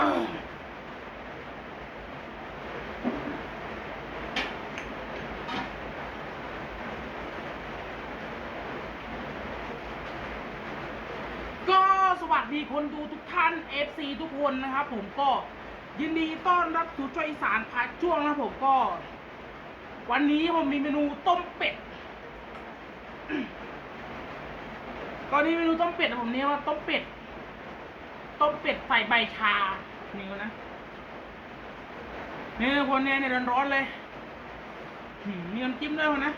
ก็สวัสดีคนดูทุกท่าน FC ทุกคนนะครับผมก็ยินดีต้อนรับสู่ช่วยอสานพัดช่วงนะผมก็ วันนี้ผมมีเมนูต้มเป็ดก็นี่เมนูต้มเป็ดผมเนี่ยว่าต้มเป็ด ต้มเป็ดใส่ใบชา นี่ก่อนนะนี่คนเนี่ยเนี่ยร้อนๆเลยมีน้ำจิ้มด้วยคนนะ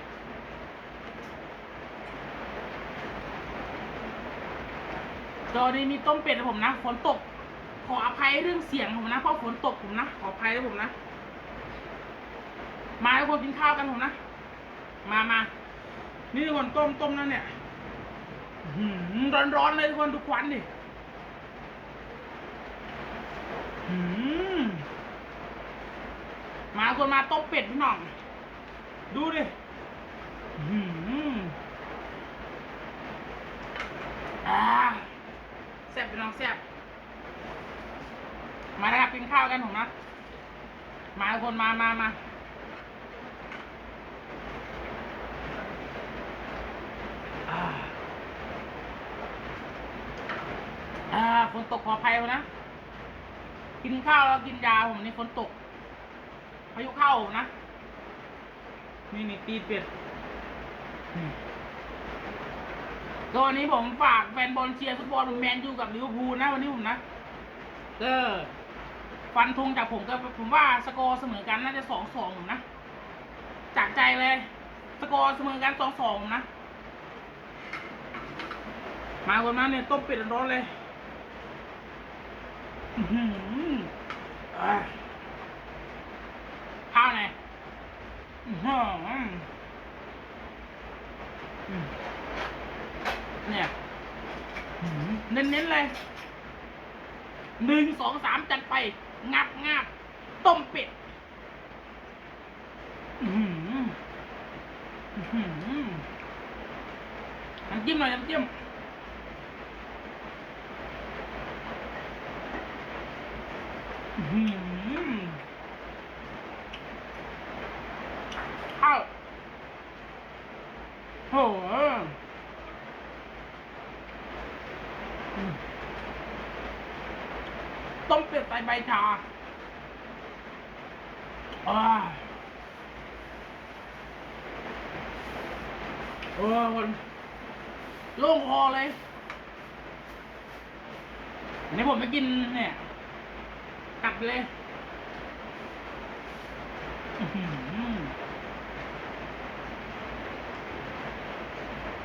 ตอนนี้มีต้มเป็ดนะผมนะฝนตก ขออภัยเรื่องเสียงผมนะเพราะฝนตกผมนะขออภัยด้วยผมนะ มาทุกคนกินข้าวกันผมนะ มามานี่ทุกคนต้มต้มนั่นเนี่ยร้อนร้อนๆเลยทุกคนดูควันดิหื มาทุกคนมาต้มเป็ดพี่น้อง ดูดิอ่าแซ่บพี่น้องแซ่บมาแล้วครับกินข้าวกันผมนะ มาคนมามามาอ่าอ่าฝนตกขออภัยนะ กินข้าวแล้วกินยาผมนี่ฝนตกพายุเข้านะ นี่นี่ตีเป็ดนี่ก็วันนี้ผมฝากแฟนบอลเชียร์ฟุตบอลแมนยูกับลิเวอร์พูลนะวันนี้ผมนะเออฟันธงจากผมก็ผมว่าสกอร์เสมอกันน่าจะสองสองผมนะ จากใจเลย สกอร์เสมอกันสองสองนะ มาคนนั้นเนี่ยต้มเป็ดร้อนเลยอือหืออะ ข้าวไหนเนี่ยเน้นๆเลย หนึ่งสองสามจัดไป งับงับต้มเป็ดน้ำจิ้มหน่อยน้ำจิ้ม อื้อหือข้าวโหต้มเป็ดใส่ใบชาอ่าเออคนโล่งคอเลยนนี้ผมไม่กินเนี่ย กัดเลย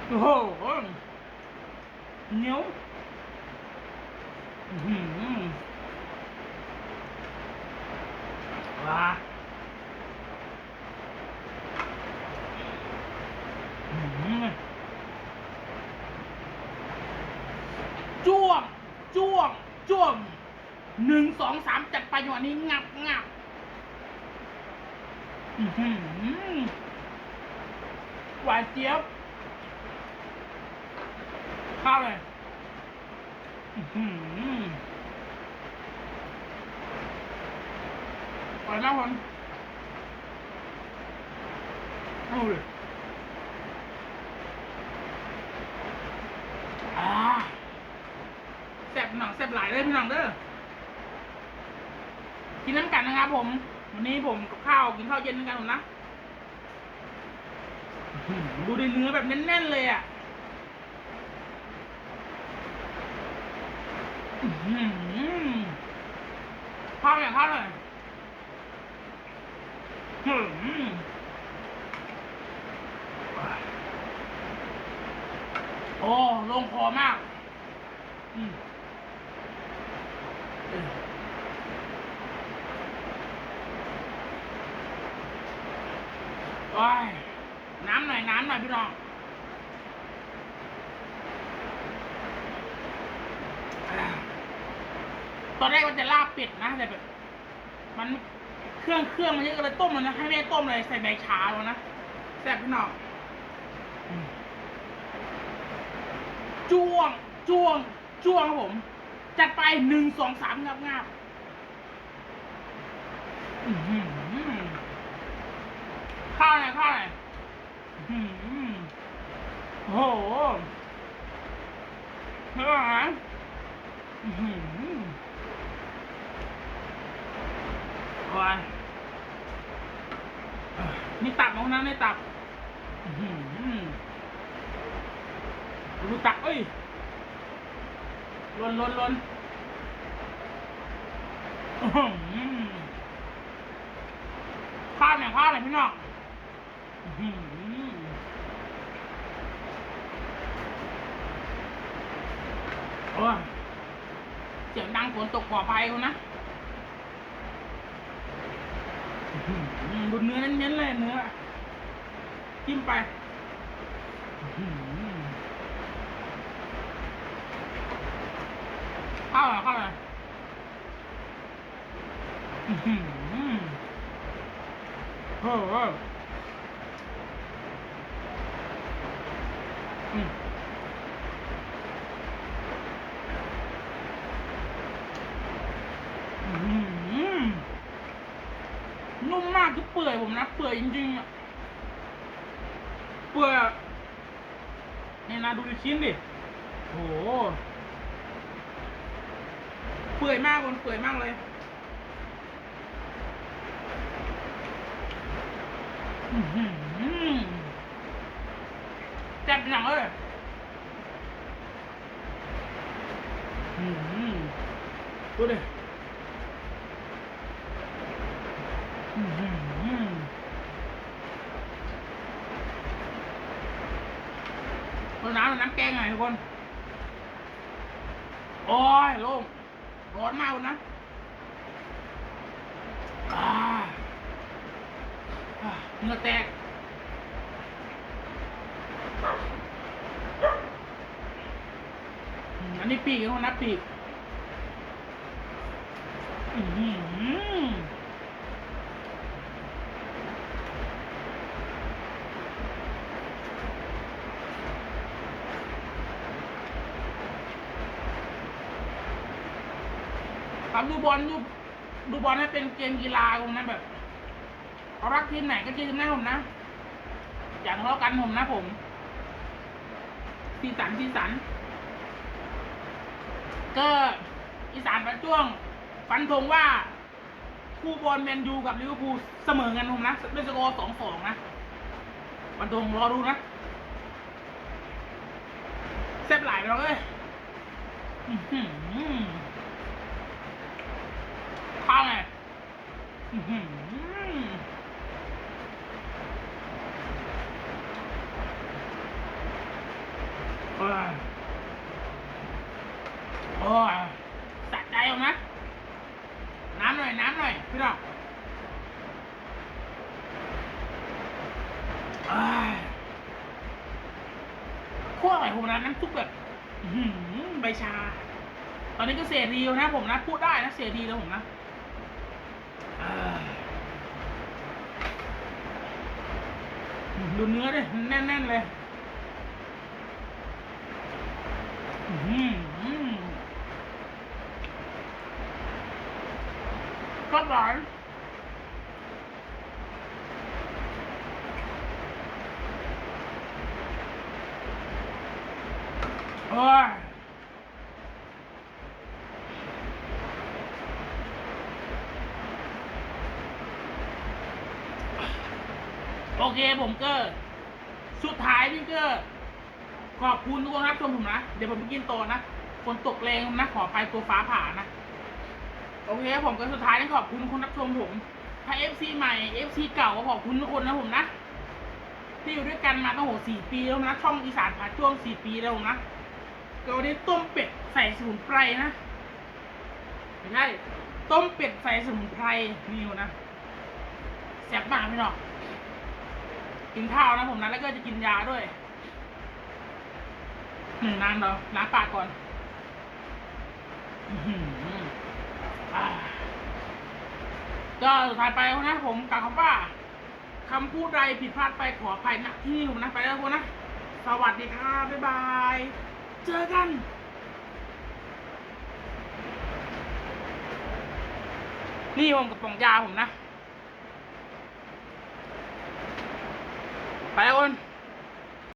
โอ้โหเหนียวอืมหือว้าอื้อหือจ้วง จ้วง จ้วง หนึ่งสองสามจัดไปจังหวะนี้งับงับหวานเจี๊ยบข้าวเลยหืออร่อยมากคนเอาเลยอ่าแซ่บหนังแซ่บหลายเลยพี่น้องเด้อ กินน้ำกันนะครับผม วันนี้ผมกับข้าวกินข้าวเย็นด้วยกันผมนะอื้อหือดูในเนื้อแบบแน่นๆเลยอะข้าวอย่างข้าวเลยอ๋อหือโอ้ลงคอมาก อืมเออ โอ้ยน้ำหน่อยน้ำหน่อยพี่น้องตอนแรกมันจะลาบเป็ดนะแต่แบบ มันเครื่องเครื่องมันเยอะก็เลยต้มมันนะให้แม่ต้มเลยใส่ใบชาแล้วนะแซ่บพี่น้องจ้วงจ้วงจ้วงครับผม จัดไปหนึ่งสองสามงับงับอื ข้าวไหนอยข้าวไหนอยอือหือโอ้โหเนื้ออาหารอือหือโอ้ยนี่ตับของนั้นนี่ตับอื้อหือดูตักเอ้ยลนลนลนอื้อหือพลาดเนี่ยพลาดเลยพี่น้อง โอ้ยเสียงดังฝนตกขออภัยคุณนะอื้อหือดูเนื้อเน้นๆเลยเนื้อจิ้มไปอื้อหือเข้าเลยเข้าเลยอื้อหือโอ้โหอืมอื้อหือ นุ่มมากคือเปื่อยผมนะ เปื่อยจริงๆอะ เปื่อยอะนี่นะดูดิชิ้นดิโห เปื่อยมากคนเปื่อยมากเลยอื้อหือ แซ่บหนังเลยอื้อหือดูดิอื้อหือเอาน้ำน้ำแกงหน่อยทุกคน โอ้ยโล่งร้อนมากเลยนะอ่าอ่าเหงื่อแตก อืมอั นนี้ปีกนะคนนะปีกครับดูบอลดูดูบอลให้เป็นเกมกีฬาผมนะแบบเขารักทีมไหนก็ทีมนั้นผมนะ อย่าทะเลาะกันผมนะผมสีสันสีสัน ก็อีสานประจ้วง ฟันธงว่า คู่บอลแมนยูกับลิเวอร์พูลเสมอกันผมนะด้วยสกอร์สองสองนะฟันธงรอดูนะแซ่บหลายไปแล้วเอ้ยอื้อหือข้าวไงอื้อหือ อ้ยโอ้สะใจออกนะน้ำหน่อย น้ำหน่อย พี่น้องอ้ายคั่วไก่ผมนะน้ำซุปแบบใบชา ตอนนี้ก็เสียดีแล้วนะ ผมนะ พูดได้นะ เสียดีแล้วผมนะดูเนื้อดิแน่น ๆ เลย อื้อหือ ก็หวานโอ้ยโอเคผมก็สุดท้ายนี่ก็ขอบคุณทุกคนครับชมผมนะ เดี๋ยวผมไปกินโตอนะฝนตกแรงนะ ขอไปตัวฟ้าผ่านะ โอเคผมก็สุดท้ายนี่ขอบคุณคนรับชมผมถ้า FC ใหม่ FC เก่าก็ขอบคุณทุกคนนะผมนะ ที่อยู่ด้วยกันมาตั้งโหสี่ปีแล้วนะ ช่องอีสานผาช่วงสี่ปีแล้วนะก็วันนี้ต้มเป็ดใส่สมุนไพรนะไม่ใช่ต้มเป็ดใส่สมุนไพรนี่อยู่นะแซ่บมากพี่น้องกินข้าวนะผมนะแล้วก็จะกินยาด้วยหนึ่งนานเราล้างปากก่อน อื ก็สุดท้ายไปนะผมกล่าวคำว่าคำพูดใดผิดพลาดไปขออภัยนะที่ผมนะไปแล้วคนนะ สวัสดีค่ะบ๊ายบาย เจอกันนี่ผมกับปองยาผมนะ ไปแล้วคน